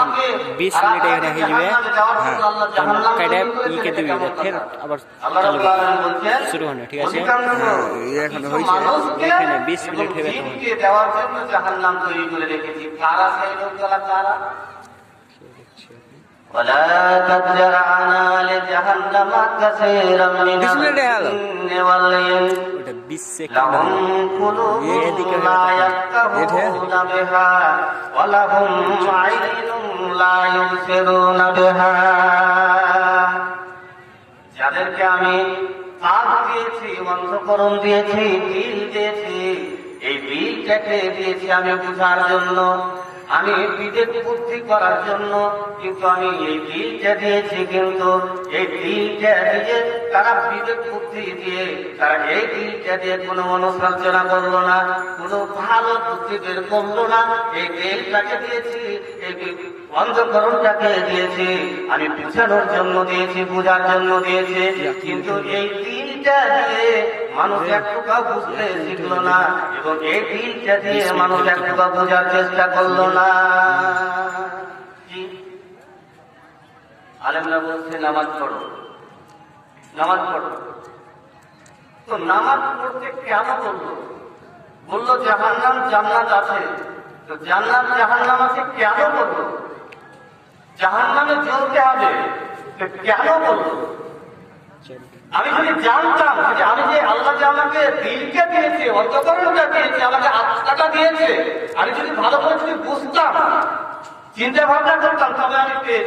আমাকে বিশ আর মিনিট এখানে আপনাকে হয়ে যাবে জাহান্নামে যাওয়ার হ্যাঁ জন্য আল্লাহ জাহান্নাম কেটে তৈরি করেছে, ইকে এটা দিবি কেমন ফের কথা? আবার আল্লাহ চালু রাব্বুল আলামিন বলছেন, শুরু হলো ঠিক আছে অধিকাংশ হ্যাঁ, এখন কিছু হয়েছে। মানুষকে এখানে 20 মিনিট এবং হবে তখন। জিনকে দেওয়ার জন্য জাহান্নাম তৈরি করে রেখেছি কারা সেই লোকগুলা কারা ولا قد جرعنا لجهنم كثيرا من بسم الله الرحمن الجن والإنس ওটা বিশ সেকেন্ড لهم قلوب এদিকে لا হয়ে يفقهون بها ولهم عين لا يبصرون بها যাদেরকে আমি কাজ দিয়েছি অন্ধকরণ দিয়েছি বিল দিয়েছি এই বিলটাকে দিয়েছি আমি বুঝার জন্য আমি বিবেক বুদ্ধি করার জন্য কিন্তু আমি এই বিলটা দিয়েছি, কিন্তু এই বিলটা দিয়ে তারা বিবেক বুদ্ধি দিয়ে, তারা এই বিলটা দিয়ে কোনো অনুশাসনা করল না, কোনো ভালো বুদ্ধি বের করল না। এই বিলটাকে দিয়েছি, এই অন্ধকরণটাকে দিয়েছি, আমি বুঝানোর জন্য দিয়েছি বোঝার জন্য দিয়েছি, কিন্তু এই দিলটা দিয়ে মানুষ একটুকা বুঝতে শিখলো না এবং এই দিলটা দিয়ে মানুষ একটুকা বোঝার চেষ্টা করল না? আলেমরা বলছে, নামাজ পড়ো। নামাজ পড়ো। তো নামাজ পড়তে কেন বলল বলল, জাহান্নাম জান্নাত আছে। তো জান্নাত, জাহান্নাম আছে কেন বলল জাহান্নামে জ্বলতে হবে। কেন বলল আমি যদি জানতাম যে আমি যে আল্লাহ যে আমাকে দিলকে দিয়েছে অন্তকরণটা দিয়েছে আমাকে আত্মাটা দিয়েছে আমি যদি ভালো করে যদি বুঝতাম চিন্তা ভাবনা করতাম তবে আমি পেয়ে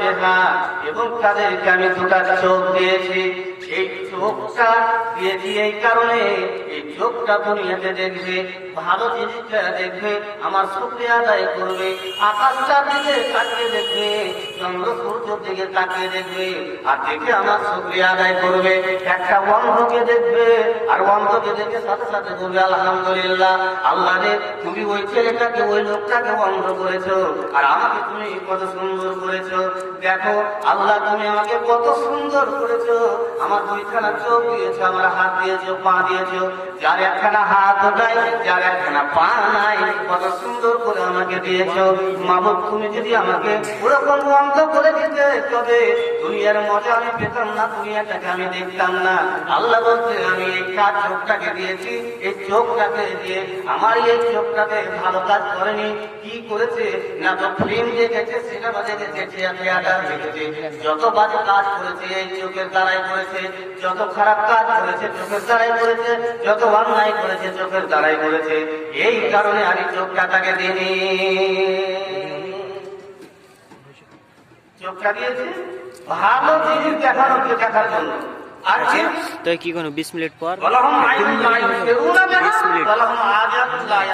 বিহা এবং তাদেরকে আমি দুটা চোখ দিয়েছি। এই চোখটা এই কারণে এই চোখটা দুনিয়াতে দেখবে, ভালো জিনিসটা দেখবে, আমার শুক্রিয়া আদায় করবে আকাশটার দিকে তাকিয়ে দেখবে, চন্দ্র সূর্যের দিকে তাকিয়ে দেখবে, আর দেখে আমার শুক্রিয়া আদায় করবে। একটা অন্ধকে দেখবে, আর অন্ধকে দেখে সাথে সাথে বলবে, আলহামদুলিল্লাহ, আল্লাহ রে, তুমি ওই ছেলেটাকে, ওই লোকটাকে অন্ধ করেছ, আর আমাকে তুমি কত সুন্দর করেছ। দেখো, আল্লাহ তুমি আমাকে কত সুন্দর করেছ। আমার দুইখানা চোখ দিয়েছ আমার হাত দিয়েছ পা দিয়েছ। যার একখানা হাত নাই, যার একখানা পা নাই, কত সুন্দর করে আমাকে দিয়েছ। মাবুদ তুমি যদি আমাকে ওরকম অন্ধ করে দিতে, তবে দুনিয়ার মজা আমি পেতাম না, দুনিয়াটাকে আমি দেখতাম না। আল্লাহ বলছে, আমি এই কাজ চোখটাকে দিয়েছি, এই চোখটাকে দিয়ে আমার এই চোখটাকে ভালো কাজ করেনি। কি করেছে? না তো ফিল্ম দেখেছে, সিনেমা দেখেছে থিয়েটার দেখেছে। যত বাজে কাজ করেছে, এই চোখের দ্বারাই করেছে। যত খারাপ কাজ করেছে, চোখের দ্বারাই করেছে। যত অন্যায় করেছে চোখের দ্বারাই করেছে এই কারণে আমি চোখটা তাকে দিইনি। চোখটা দিয়েছে? ভালো জিনিস দেখানোকে দেখার জন্য? তো কি কোনো বিশ মিনিট পর?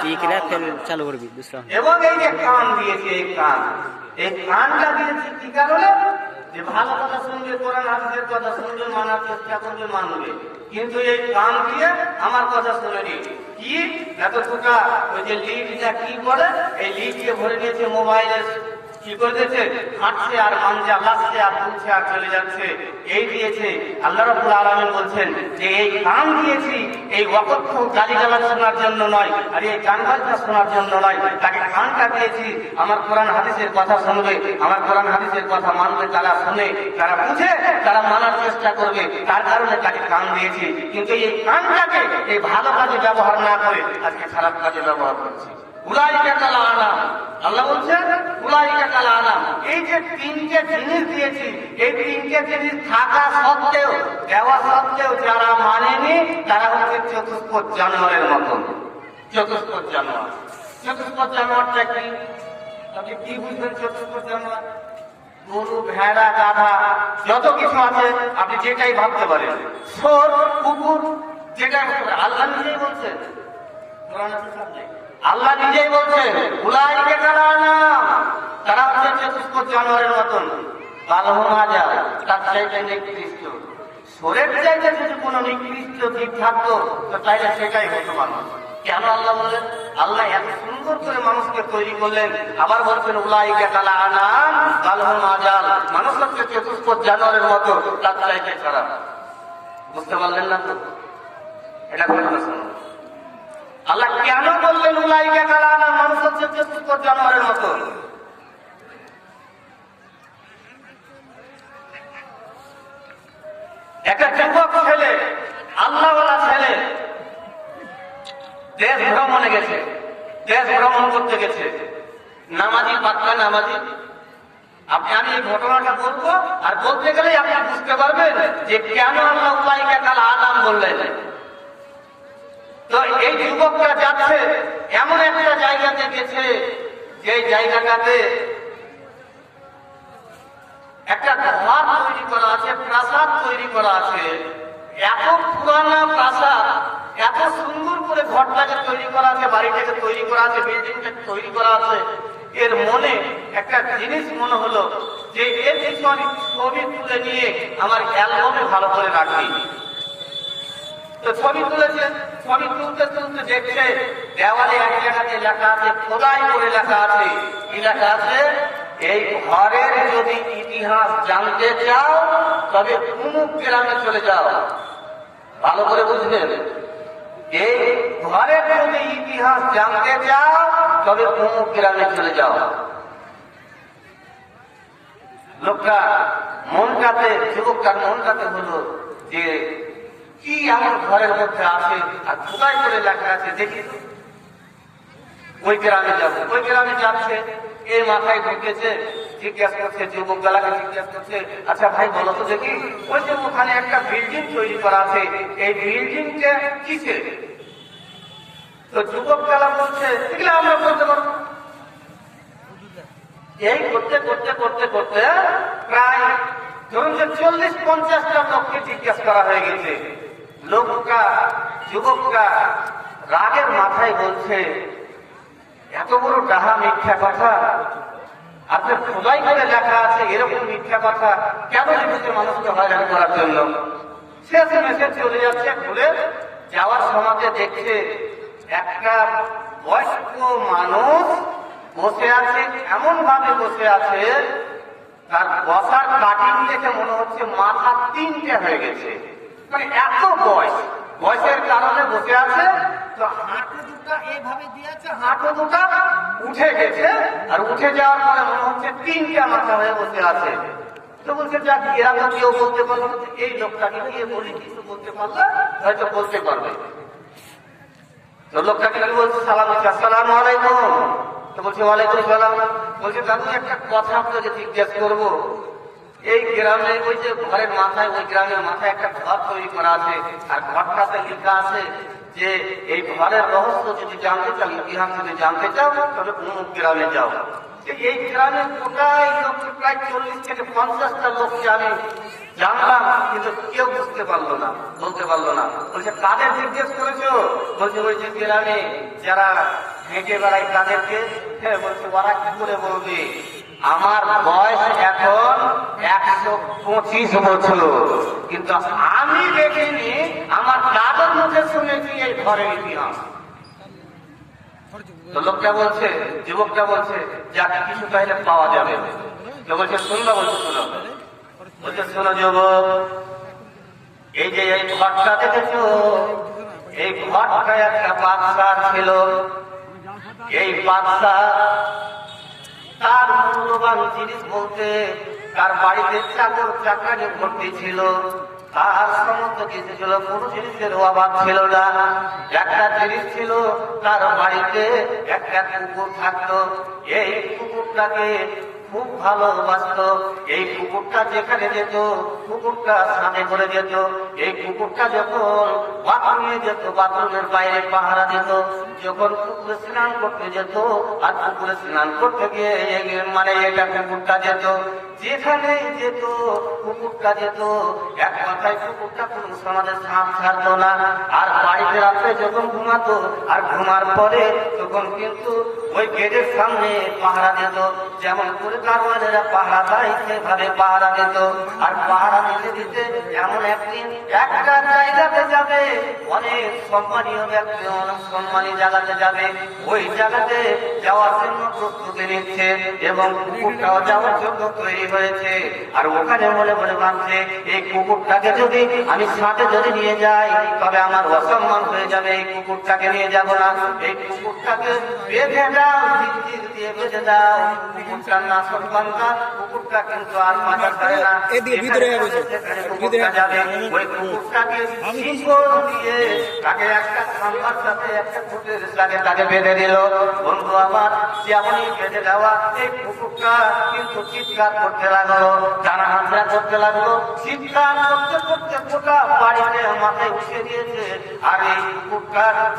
ঠিক ফের চালু করবি? দুসরা এবং এই যে কান দিয়েছে এই কান। এই কানটা দিয়েছে কি কারণে? যে ভালো কথা শুনবে কোরআন হাদিসের কথা শুনবে মানার চেষ্টা করবে মানবে। কিন্তু এই কান দিয়ে আমার কথা শুনেনি। কি? এত তো ওই যে লিডটা কি করে? এই লিডকে ভরে নিয়েছে মোবাইলের কি করে হাঁটছে আর মানজা লাগছে আর তুলছে আর চলে যাচ্ছে। এই দিয়েছে, আল্লাহ রাব্বুল আলামিন বলছেন যে, এই কান দিয়েছি, এই অকথ্য গালিগালাজ শোনার জন্য নয়, আর এই গান বাজনা শোনার জন্য নয়। তাকে কানটা দিয়েছি, আমার কোরআন হাদিসের কথা শুনবে, আমার কোরআন হাদিসের কথা মানবে, তারা শুনে, তারা বুঝে, তারা মানার চেষ্টা করবে, তার কারণে তাকে কান দিয়েছি। কিন্তু এই কানটাকে এই ভালো কাজে ব্যবহার না করে, আজকে খারাপ কাজে ব্যবহার করছি। উলাইকা কালা আনাম আল্লাহ বলছেন, উলাইকা কালা এই যে তিনটে জিনিস দিয়েছি, এই তিনটে জিনিস থাকা সত্ত্বেও, দেওয়া সত্ত্বেও যারা মানেনি, তারা হচ্ছে চতুষ্পদ জানোয়ারের মতন। চতুষ্পদ জানোয়ার। চতুষ্পদ জানোয়ারটা কি? আপনি কি বুঝবেন চতুষ্পদ জানোয়ার? গরু, ভেড়া, গাধা, যত কিছু আছে, আপনি যেটাই ভাবতে পারেন। সোর কুকুর ভাবতে আল্লাহ নিজেই বলছেন। আল্লাহ নিজেই বলছেন, উলাইকে কালানা তারা হচ্ছে চতুষ্পদ জানোয়ারের মতন। যদি কোনো থাকতো, তো তাইলে সেটাই মানুষ। কেন আল্লাহ এত সুন্দর করে মানুষকে তৈরি করলেন। আবার বলছেন আজাল মানুষ হচ্ছে চতুষ্পদ জানোয়ারের মতো, তার চাইতে খারাপ। বুঝতে পারলেন না তো? এটা শুনুন আল্লাহ কেন বললেন, উলাইকা কালা মানুষ হচ্ছে জানোয়ারের মতো? একটা যুবক ছেলে, আল্লাহওয়ালা ছেলে, দেশ ভ্রমণে গেছে, দেশ ভ্রমণ করতে গেছে। নামাজি পাতলা নামাজি। আপনি, আমি এই ঘটনাটা বলব, আর বলতে গেলে আপনি বুঝতে পারবেন যে কেন আল্লাহ উল্লাহকে কাল আলাম বললেন। এই যুবকটা যাচ্ছে, এমন একটা জায়গাতে গেছে যে জায়গাটাতে একটা ঘর তৈরি করা আছে, প্রাসাদ তৈরি করা আছে। এত পুরানা প্রাসাদ, এত সুন্দর করে ঘরটাকে তৈরি করা আছে, বাড়িটাকে তৈরি করা আছে বিল্ডিংটাকে তৈরি করা আছে। এর মনে, একটা জিনিস মনে হলো যে এর কিছু আমি ছবি তুলে নিয়ে আমার অ্যালবামে ভালো করে রাখি। তো ছবি তুলেছে ছবি তুলতে তুলতে দেখছে দেওয়ালে এক জায়গাতে লেখা আছে, খোদাই করে লেখা আছে। কি লেখা আছে? এই ঘরের যদি ইতিহাস জানতে চাও, তবে কুমুক গ্রামে চলে যাও। ভালো করে বুঝলেন? এই ঘরের যদি ইতিহাস জানতে চাও, তবে কুমুক গ্রামে চলে যাও। লোকটা মনটাতে, যুবকটার মনটাতে হলো যে কি আমার ঘরের মধ্যে আছে আর কোথায় করে লেখা আছে দেখি। ওই গ্রামে যাব। ওই গ্রামে যাচ্ছে, এর মাথায় ঢুকেছে, জিজ্ঞাসা করছে যুবক বেলাকে জিজ্ঞাসা করছে আচ্ছা ভাই, বলো তো দেখি, ওই যে ওখানে একটা বিল্ডিং তৈরি করা আছে, এই বিল্ডিংটা কিসের? তো যুবক বেলা বলছে, এগুলো আমরা বলতে পারব। এই করতে করতে করতে করতে প্রায় ধরুন যে চল্লিশ পঞ্চাশটা লোককে জিজ্ঞেস করা হয়ে গেছে। লোকটা, যুবকটা রাগের মাথায় বলছে, এত বড় ডাহা মিথ্যা কথা? আপনার খোদাই করে লেখা আছে এরকম মিথ্যা কথা কেন লিখেছে মানুষকে হয়রান করার জন্য? শেষে মেসেজ চলে যাচ্ছে, খুলে যাওয়ার সমাজে দেখছে একটা বয়স্ক মানুষ বসে আছে এমন ভাবে বসে আছে, তার বসার কাটিং দেখে মনে হচ্ছে মাথা তিনটে হয়ে গেছে। মানে এত বয়স। বয়সের কারণে বসে আছে। তো হাঁটু দুটা এইভাবে দিয়েছে, হাঁটু দুটা উঠে গেছে। আর উঠে যাওয়ার পরে মনে হচ্ছে তিনটা মাথা হয়ে বসে আছে। তো বলছে, যাক, এরা বলতে পারল এই লোকটাকে গিয়ে কিছু বলতে পারলে হয়তো বলতে পারবে। তো লোকটাকে কি বলছে, সালাম আসসালাম আলাইকুম। তো বলছে, ওয়ালাইকুম সালাম বলছে, দাদু, একটা কথা আপনাকে জিজ্ঞেস করব। এই গ্রামে ওই যে ঘরের মাথায়, ওই গ্রামের মাথায় একটা ঘর তৈরি করা আছে। আর ঘরটাতে লেখা আছে যে, এই ঘরের রহস্য যদি জানতে চাও, ইতিহাস যদি জানতে চাও তবে অমুক গ্রামে যাও। এই গ্রামে লোক, প্রায় চল্লিশ থেকে পঞ্চাশটা লোককে আমি জানলাম, কিন্তু কেউ বুঝতে পারল না, বলতে পারল না। বলছে, কাদের জিজ্ঞেস করেছ? বলছে, ওই যে গ্রামে যারা হেঁটে বেড়ায় তাদেরকে হ্যাঁ বলছে, ওরা কি করে বলবে? আমার বয়স এখন একশো পঁচিশ বছর। কিন্তু আমি দেখিনি, আমার দাদার মুখে শুনেছি এই ঘরের ইতিহাস। লোকটা বলছে, যুবকটা বলছে, যাকে, কিছু তাহলে পাওয়া যাবে। তো বলছে শুনবা বলছে, শুনো। বলছে, শোনো, যুবক, এই যে এই ঘরটা দেখেছ, এই ঘরটা একটা বাদশা ছিল। এই বাদশা তার মূল্যবান জিনিস বলতে তার বাড়িতে চাকর চাকরি ভর্তি ছিল। তার সমস্ত কিছু ছিল, কোনো জিনিসের অভাব ছিল না। একটা জিনিস ছিল, তার বাড়িতে একটা কুকুর থাকতো। এই কুকুরটাকে খুব ভালোবাসত। এই কুকুরটা যেখানে যেত কুকুরটা স্নানে করে যেত। এই কুকুরটা যখন বাথরুমে যেত, বাথরুমের বাইরে পাহারা যেত যখন কুকুরে স্নান করতে যেত, আর কুকুরে স্নান করতে গিয়ে মানে এটা কুকুরটা যেত। যেখানে যেত, কুকুরটা যেত, এক কথায় কুকুরটা কোন সমাজে সাপ ছাড়তো না। আর বাড়িতে রাত্রে যখন ঘুমাতো, আর ঘুমার পরে তখন কিন্তু ওই গেটের সামনে পাহারা দিত। যেমন করে দারোয়ানেরা পাহারা দেয়, সেভাবে পাহারা দিত। আর পাহারা দিতে দিতে এমন একদিন একটা জায়গাতে যাবে, অনেক সম্মানীয় ব্যক্তি, অনেক সম্মানী জায়গাতে যাবে। ওই জায়গাতে যাওয়ার জন্য প্রস্তুতি নিচ্ছে এবং কুকুরটাও যাওয়ার জন্য তৈরি হয়েছে। আর ওখানে মনে মনে ভাবছে এই কুকুরটাকে যদি আমি সাথে যদি নিয়ে যাই তবে আমার অসম্মান হয়ে যাবে এই কুকুরটাকে নিয়ে যাব না। এই কুকুরটাকে বেঁধে দাও দিয়ে বেঁধে দাও। কুকুরটার না সম্মানটা কুকুরটা কিন্তু আর পাতা ছাড়ে না। ভিতরে যাবে ওই কুকুরটাকে দিয়ে তাকে একটা খাম্বার সাথে একটা খুঁটির সাথে তাকে বেঁধে দিল। বন্ধু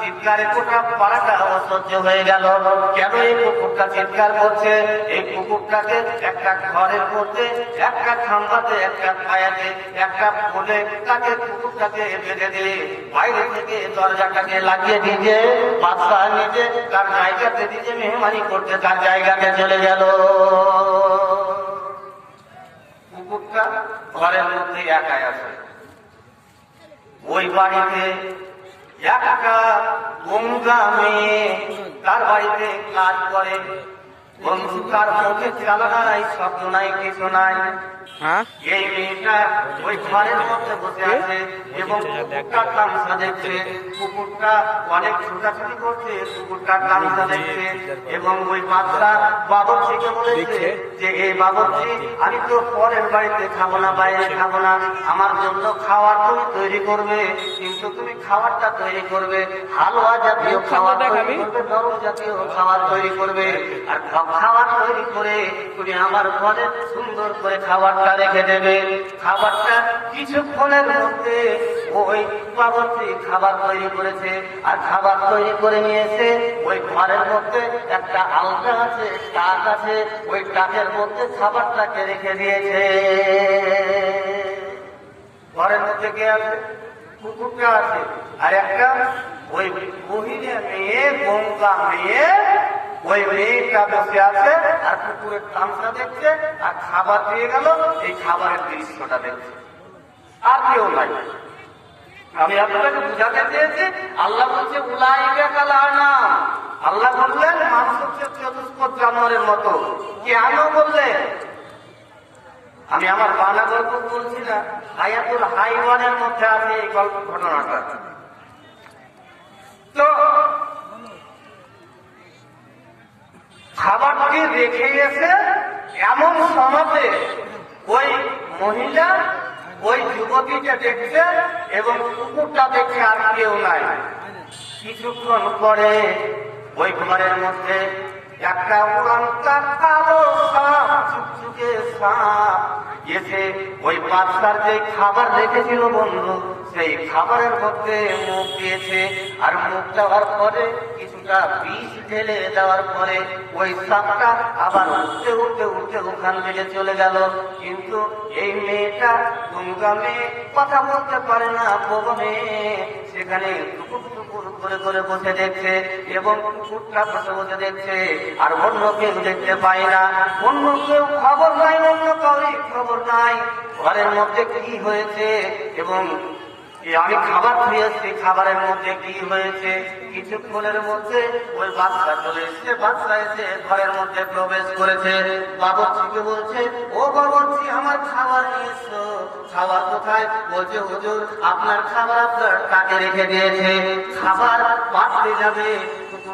চিৎকার হয়ে গেল। কেন এই কুকুরটা চিৎকার করছে? এই কুকুরটাকে একটা ঘরের মধ্যে, একটা খাম্বাতে, একটা পায়াতে, একটা ফুলে তাকে কুকুরটাকে বেঁধে দিয়ে বাইরে থেকে দরজাটাকে লাগিয়ে দিয়ে বাচ্চা নিজে তার জায়গাতে নিজে মেহমানি করতে তার জায়গাতে চলে গেল। কুকুরটা ঘরের মধ্যে একাই আছে। ওই বাড়িতে একা গঙ্গা মেয়ে তার বাড়িতে কাজ করে। বন্ধু তার মুখে নাই শব্দ নাই কিছু নাই। হ্যাঁ? এই মেয়েটা ওই ঘরের মধ্যে বসে আছে এবং কুকুরটা তামসা দেখছে। কুকুরটা অনেক ছোটাছুটি করছে কুকুরটা তামসা দেখছে এবং ওই বাচ্চা বাবরচিকে বলেছে যে এই বাবরচি আমি তো পরের বাড়িতে খাব না বাইরে খাব না। আমার জন্য খাবার তুমি তৈরি করবে কিন্তু তুমি খাবারটা তৈরি করবে। হালুয়া জাতীয় খাবার তৈরি করবে নরম জাতীয় খাবার তৈরি করবে। আর খাবার তৈরি করে তুমি আমার ঘরে সুন্দর করে খাবারটা রেখে দেবে। খাবারটা কিছুক্ষণের মধ্যে ওই বাবরচি খাবার তৈরি করেছে আর খাবার তৈরি করে নিয়েছে ওই ঘরের মধ্যে একটা আলগা আছে টাক আছে, ওই টাকের মধ্যে খাবারটাকে রেখে দিয়েছে। ঘরের মধ্যে কে আছে? কুকুরটা আছে। আর একটা ওই মহিলা মেয়ে গঙ্গা মেয়ে ওই মেয়েটা বসে আছে, আর কুকুরের তামসা দেখছে, আর খাবার দিয়ে গেল, এই খাবারের দৃশ্যটা দেখছে। আর কেউ নাই। আমি আপনাকে বুঝাতে চেয়েছি, আল্লাহ বলছে, উলাইকা কালানা আল্লাহ বললেন, মানুষ হচ্ছে চতুষ্পদ জানোয়ারের মতো। কেন বললেন আমি আমার বাংলা গল্প বলছি না, হায়াতুল হাইওয়ানের মধ্যে আছে এই গল্প, ঘটনাটা তো খাবারটি রেখে এসে এমন সমাজে ওই মহিলা ওই যুবতীকে দেখছে এবং কুকুরটা দেখছে আর কেউ নাই। কিছুক্ষণ পরে ওই ঘরের মধ্যে একটা উড়ান্তা কালো চুকচুকে সাপ এসে ওই বাচ্চার যে খাবার রেখেছিল বন্ধু, সেই খাবারের মধ্যে মুখ দিয়েছে আর মুখ দেওয়ার পরে কিছুটা বিষ ঢেলে দেওয়ার পরে ওই সাপটা আবার উঠতে উঠতে উঠতে ওখান থেকে চলে গেল। কিন্তু এই মেয়েটা গঙ্গা মেয়ে কথা বলতে পারে না মেয়ে। সেখানে টুকুর করে বসে দেখছে এবং বসে বসে দেখছে। আর অন্য কেউ দেখতে না। অন্য কেউ খবর নাই, অন্য খবর নাই। ঘরের মধ্যে হয়েছে এবং আমি খাবার খুঁজেছি খাবারের মধ্যে কি হয়েছে? কিছুক্ষণের মধ্যে ওই বাচ্চা চলে এসছে, বাচ্চা এসে ঘরের মধ্যে প্রবেশ করেছে। বাবরচিকে বলছে, ও বাবরচি, আমার খাবার নিয়েছো। খাবার কোথায়? বলছে, হুজুর, আপনার খাবার আপনার কাকে রেখে দিয়েছে। খাবার পাঠিয়ে যাবে।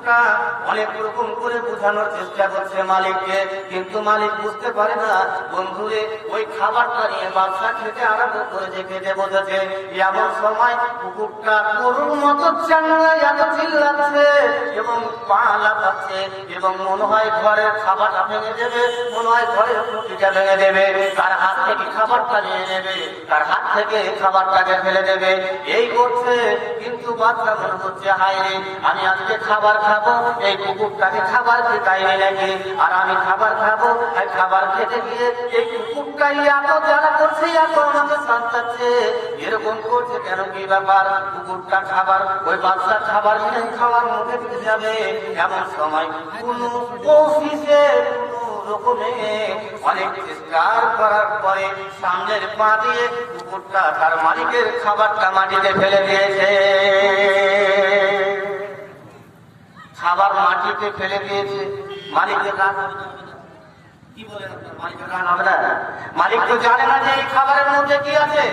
কুকুরটা অনেক রকম করে বোঝানোর চেষ্টা করছে মালিককে, কিন্তু মালিক বুঝতে পারে না বন্ধুরে ওই খাবারটা নিয়ে বাচ্চা খেতে আরম্ভ করেছে, খেতে বসেছে। এমন সময় কুকুরটা গরুর মতো এত চিল্লাচ্ছে এবং পা লাফাচ্ছে এবং মনে হয় ঘরের খাবারটা ভেঙে দেবে, মনে হয় ঘরের রুটিটা ভেঙে দেবে। তার হাত থেকে খাবারটা নিয়ে নেবে, তার হাত থেকে খাবারটাকে ফেলে দেবে। এই করছে, কিন্তু বাচ্চা মনে হচ্ছে হায় আমি আজকে খাবার খাব, এই কুকুরটাকে খাবার খেতাই নাকি? আর আমি খাবার খাব, আর খাবার খেতে গিয়ে এই কুকুরটাই এত জ্বালা করছে, এত আমাকে সাঁতাচ্ছে এরকম করছে কেন কি ব্যাপার? কুকুরটা খাবার, ওই বাচ্চা খাবার খেয়ে খাবার মুখে দিতে যাবে। এমন সময় কোনো অফিসে অনেক চিৎকার করার পরে সামনের পা দিয়ে কুকুরটা তার মালিকের খাবারটা মাটিতে ফেলে দিয়েছে। খাবার মাটিতে ফেলে দিয়েছে মালিকের রাগ হবে না? কি বলেন আপনার? মালিকের রাগ হবে না? মালিক তো জানে না যে এই খাবারের মধ্যে কি আছে